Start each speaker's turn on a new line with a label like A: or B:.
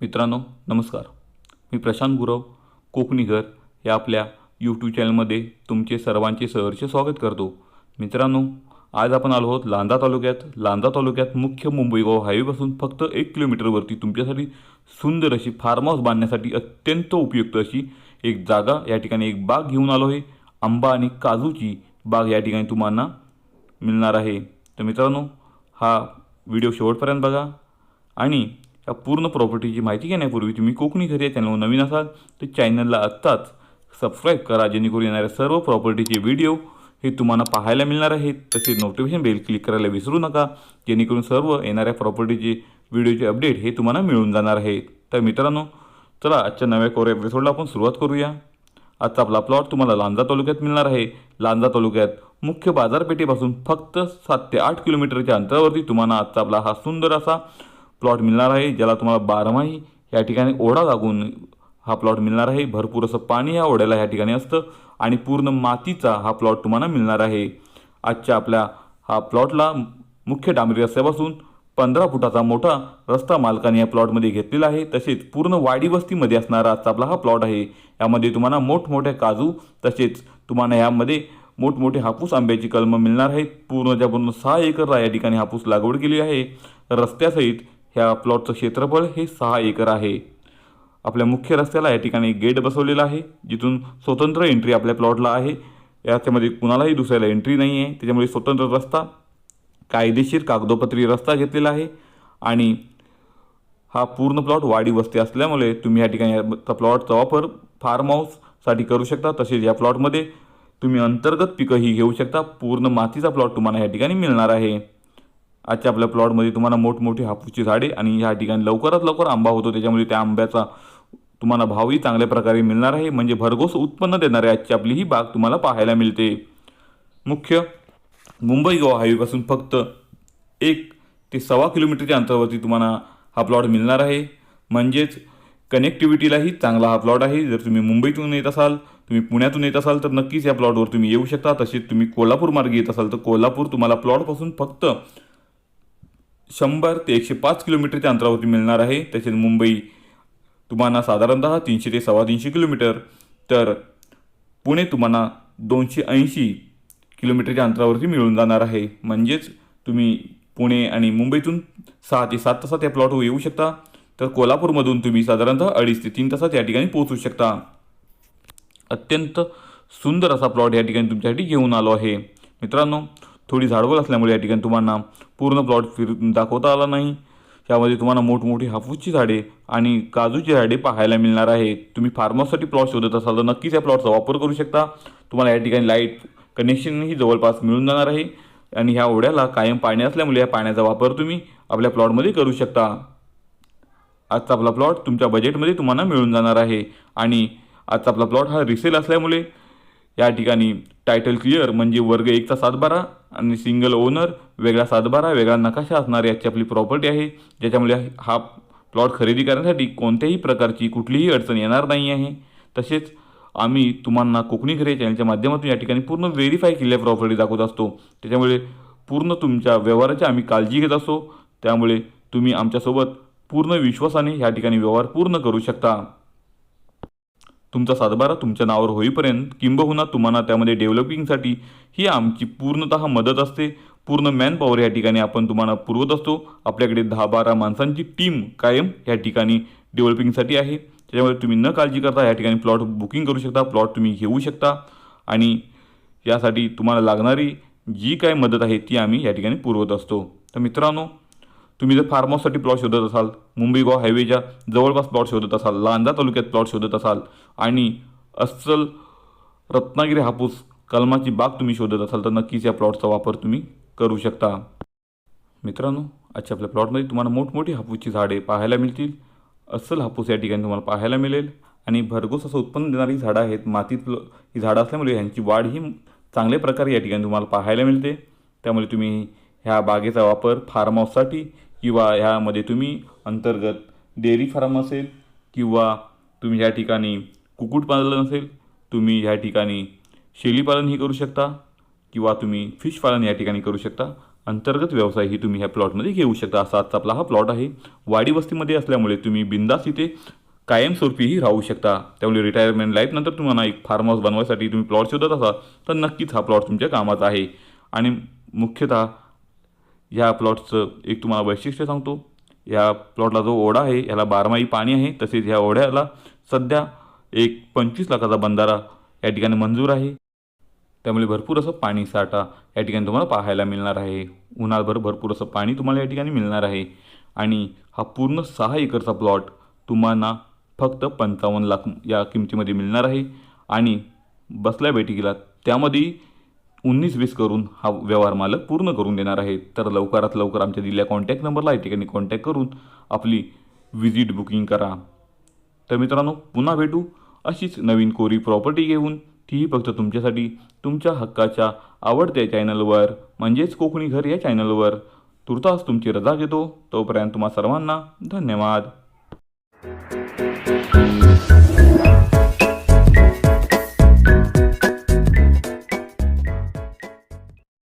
A: मित्रांनो नमस्कार. मी प्रशांत गुरव कोकणीघर या आपल्या यूट्यूब चॅनलमध्ये तुमचे सर्वांचे सहर्ष स्वागत करतो. मित्रांनो आज आपण आलो आहोत लांजा तालुक्यात. लांजा तालुक्यात मुख्य मुंबई गाव हायवेपासून फक्त एक किलोमीटरवरती तुमच्यासाठी सुंदर अशी फार्म हाऊस बांधण्यासाठी अत्यंत उपयुक्त अशी एक जागा या ठिकाणी एक बाग घेऊन आलो आहे. आंबा आणि काजूची बाग या ठिकाणी तुम्हाला मिळणार आहे. तर मित्रांनो हा व्हिडिओ शेवटपर्यंत बघा. आणि या पूर्ण प्रॉपर्टीची माहिती घेण्यापूर्वी तुम्ही कोकणी घरी चॅनल नवीन असाल तर चॅनलला आत्ताच सबस्क्राईब करा जेणेकरून येणाऱ्या सर्व प्रॉपर्टीचे व्हिडिओ हे तुम्हाला पाहायला मिळणार आहेत. तसेच नोटिफिकेशन बेल क्लिक करायला विसरू नका जेणेकरून सर्व येणाऱ्या प्रॉपर्टीचे व्हिडिओचे अपडेट हे तुम्हाला मिळून जाणार आहे तर मित्रांनो चला आजच्या नव्या कोर एपिसोडला आपण सुरुवात करूया. आजचा आपला प्लॉट तुम्हाला लांजा तालुक्यात मिळणार आहे. लांजा तालुक्यात मुख्य बाजारपेठेपासून फक्त सात ते आठ किलोमीटरच्या अंतरावरती तुम्हाला आजचा आपला हा सुंदर असा प्लॉट मिळणार आहे ज्याला तुम्हाला बारमाही या ठिकाणी ओढा लागून हा प्लॉट मिळणार आहे. भरपूर असं पाणी या ओढ्याला या ठिकाणी असतं आणि पूर्ण मातीचा हा प्लॉट तुम्हाला मिळणार आहे. आजच्या आपल्या हा प्लॉटला मुख्य डांबरी रस्त्यापासून पंधरा फुटाचा मोठा रस्ता मालकाने या प्लॉटमध्ये घेतलेला आहे. तसेच पूर्ण वाडी वस्तीमध्ये असणारा आजचा आपला हा प्लॉट आहे. यामध्ये तुम्हाला मोठमोठे काजू तसेच तुम्हाला यामध्ये मोठमोठे हापूस आंब्याची कलमं मिळणार आहेत. पूर्णच्या पूर्ण सहा एकरला या ठिकाणी हापूस लागवड केली आहे. रस्त्यासहित ह्या प्लॉटचं क्षेत्रफळ हे सहा एकर आहे. आपल्या मुख्य रस्त्याला या ठिकाणी गेट बसवलेला आहे जिथून स्वतंत्र एंट्री आपल्या प्लॉटला आहे. याच्यामध्ये कुणालाही दुसऱ्याला एंट्री नाही आहे. त्याच्यामुळे स्वतंत्र रस्ता कायदेशीर कागदोपत्री रस्ता घेतलेला आहे. आणि हा पूर्ण प्लॉट वाडी वस्ती असल्यामुळे तुम्ही या ठिकाणी त्या प्लॉटचा वापर फार्म हाऊससाठी करू शकता. तसेच या प्लॉटमध्ये तुम्ही अंतर्गत पिकं ही घेऊ शकता. पूर्ण मातीचा प्लॉट तुम्हाला या ठिकाणी मिळणार आहे. आजच्या आपल्या प्लॉटमध्ये तुम्हाला मोठमोठी हापूसची झाडे आणि ह्या ठिकाणी लवकरात लवकर आंबा होतो. त्याच्यामुळे त्या आंब्याचा तुम्हाला भावही चांगल्या प्रकारे मिळणार आहे. म्हणजे भरघोस उत्पन्न देणारी आजची आपली ही बाग तुम्हाला पाहायला मिळते. मुख्य मुंबई गोवा हायवेपासून फक्त एक ते सव्वा किलोमीटरच्या अंतरावरती तुम्हाला हा प्लॉट मिळणार आहे. म्हणजेच कनेक्टिव्हिटीलाही चांगला हा प्लॉट आहे. जर तुम्ही मुंबईतून येत असाल तुम्ही पुण्यातून येत असाल तर नक्कीच या प्लॉटवर तुम्ही येऊ शकता. तसेच तुम्ही कोल्हापूर मार्गे येत असाल तर कोल्हापूर तुम्हाला प्लॉटपासून फक्त शंभर ते एकशे पाच किलोमीटरच्या अंतरावरती मिळणार आहे. तसेच मुंबई तुम्हाला साधारणतः तीनशे ते सव्वा तीनशे किलोमीटर तर पुणे तुम्हाला दोनशे ऐंशी किलोमीटरच्या अंतरावरती मिळून जाणार आहे. म्हणजेच तुम्ही पुणे आणि मुंबईतून सहा ते सात तासात या प्लॉटवर येऊ शकता. तर कोल्हापूरमधून तुम्ही साधारणतः अडीच ते तीन तासात या ठिकाणी पोहोचू शकता. अत्यंत सुंदर असा प्लॉट या ठिकाणी तुमच्यासाठी घेऊन आलो आहे. मित्रांनो थोडी झाडवल असल्यामुळे या ठिकाणी तुम्हाला पूर्ण प्लॉट फिर दाखवता आला नाही. त्यामध्ये तुम्हाला मोठमोठी हापूसची झाडे आणि काजूची झाडे पाहायला मिळणार आहे. तुम्ही फार्मर्ससाठी प्लॉट शोधत असाल तर नक्कीच या प्लॉटचा वापर करू शकता. तुम्हाला या ठिकाणी लाइट कनेक्शनही जवळपास मिळून जाणार आहे. आणि ह्या ओढ्याला कायम पाणी असल्यामुळे या पाण्याचा वापर तुम्ही आपल्या प्लॉटमध्ये करू शकता. आजचा आपला प्लॉट तुमच्या बजेटमध्ये तुम्हाला मिळून जाणार आहे. आणि आजचा आपला प्लॉट हा रिसेल असल्यामुळे या ठिकाणी टायटल क्लिअर म्हणजे वर्ग एकचा सातबारा आणि सिंगल ओनर वेगळा सातबारा वेगळा नकाशा असणारी याची आपली प्रॉपर्टी आहे. ज्याच्यामुळे हा प्लॉट खरेदी करण्यासाठी कोणत्याही प्रकारची कुठलीही अडचण येणार नाही आहे. तसेच आम्ही तुम्हाला कोकणी खरे चॅनलच्या माध्यमातून या ठिकाणी पूर्ण व्हेरीफाय केलेल्या प्रॉपर्टी दाखवत असतो. त्याच्यामुळे पूर्ण तुमच्या व्यवहाराची आम्ही काळजी घेत असतो त्यामुळे तुम्ही आमच्यासोबत पूर्ण विश्वासाने ह्या ठिकाणी व्यवहार पूर्ण करू शकता. तुमचा सातबारा तुमच्या नावावर होईपर्यंत किंबहुना तुम्हाला त्यामध्ये डेव्हलपिंगसाठी ही आमची पूर्णतः मदत असते. पूर्ण मॅन पॉवर या ठिकाणी आपण तुम्हाला पुरवत असतो. आपल्याकडे दहा बारा माणसांची टीम कायम या ठिकाणी डेव्हलपिंगसाठी आहे. त्याच्यामुळे तुम्ही न काळजी करता या ठिकाणी प्लॉट बुकिंग करू शकता. प्लॉट तुम्ही घेऊ शकता. आणि यासाठी तुम्हाला लागणारी जी काय मदत आहे ती आम्ही या ठिकाणी पुरवत असतो. तर मित्रांनो तुम्ही जर फार्म हाऊससाठी प्लॉट शोधत असाल मुंबई गोवा हायवेच्या जवळपास प्लॉट शोधत असाल लांजा तालुक्यात प्लॉट शोधत असाल आणि अस्सल रत्नागिरी हापूस कलमाची बाग तुम्ही शोधत असाल तर नक्कीच या प्लॉटचा वापर तुम्ही करू शकता. मित्रांनो आजच्या आपल्या प्लॉटमध्ये तुम्हाला मोठमोठी हापूसची झाडे पाहायला मिळतील. अस्सल हापूस या ठिकाणी तुम्हाला पाहायला मिळेल. आणि भरघोस असं उत्पन्न देणारी झाडं आहेत मातीत ही झाडं असल्यामुळे ह्यांची वाढ ही चांगल्या प्रकारे या ठिकाणी तुम्हाला पाहायला मिळते. त्यामुळे तुम्ही ह्या बागेचा वापर फार्म हाऊससाठी किंवा ह्यामध्ये तुम्ही अंतर्गत डेअरी फार्म असेल किंवा तुम्ही ह्या ठिकाणी कुक्कुटपालन असेल तुम्ही ह्या ठिकाणी शेळीपालनही करू शकता किंवा तुम्ही फिश पालन या ठिकाणी करू शकता. अंतर्गत व्यवसाय ही तुम्ही ह्या प्लॉटमध्ये घेऊ शकता. असा आजचा आपला हा प्लॉट आहे. वाडी वस्तीमध्ये असल्यामुळे तुम्ही बिंदास इथे कायमस्वरूपीही राहू शकता. त्यामुळे रिटायरमेंट लाईफनंतर तुम्हाला एक फार्म हाऊस बनवायसाठी तुम्ही प्लॉट शोधत असाल तर नक्कीच हा प्लॉट तुमच्या कामाचा आहे. आणि मुख्यतः या प्लॉटचं एक तुम्हाला वैशिष्ट्य सांगतो. या प्लॉटला जो ओढा आहे याला बारमाही पाणी आहे तसेच ह्या ओढ्याला सध्या एक पंचवीस लाखाचा बंधारा या ठिकाणी मंजूर आहे. त्यामुळे भरपूर असं पाणी साठा या ठिकाणी तुम्हाला पाहायला मिळणार आहे. उन्हाळभर भरपूर असं पाणी तुम्हाला या ठिकाणी मिळणार आहे. आणि हा पूर्ण सहा एकरचा प्लॉट तुम्हाला फक्त पंचावन्न लाख या किमतीमध्ये मिळणार आहे. आणि बसल्या बैठकीला त्यामध्ये उन्नीस वीस करून हा व्यवहार मालक पूर्ण करून देणार आहे. तर लवकरात लवकर आमच्या दिलेल्या कॉन्टॅक्ट नंबरला या ठिकाणी कॉन्टॅक्ट करून आपली विजिट बुकिंग करा. तर मित्रांनो पुन्हा भेटू अशीच नवीन कोरी प्रॉपर्टी घेऊन. तीही फक्त तुमच्यासाठी तुमच्या हक्काच्या आवडत्या चॅनलवर म्हणजेच कोकणी घर या चॅनलवर तुर्तास तुमची रजा घेतो. तोपर्यंत तुम्हा सर्वांना धन्यवाद.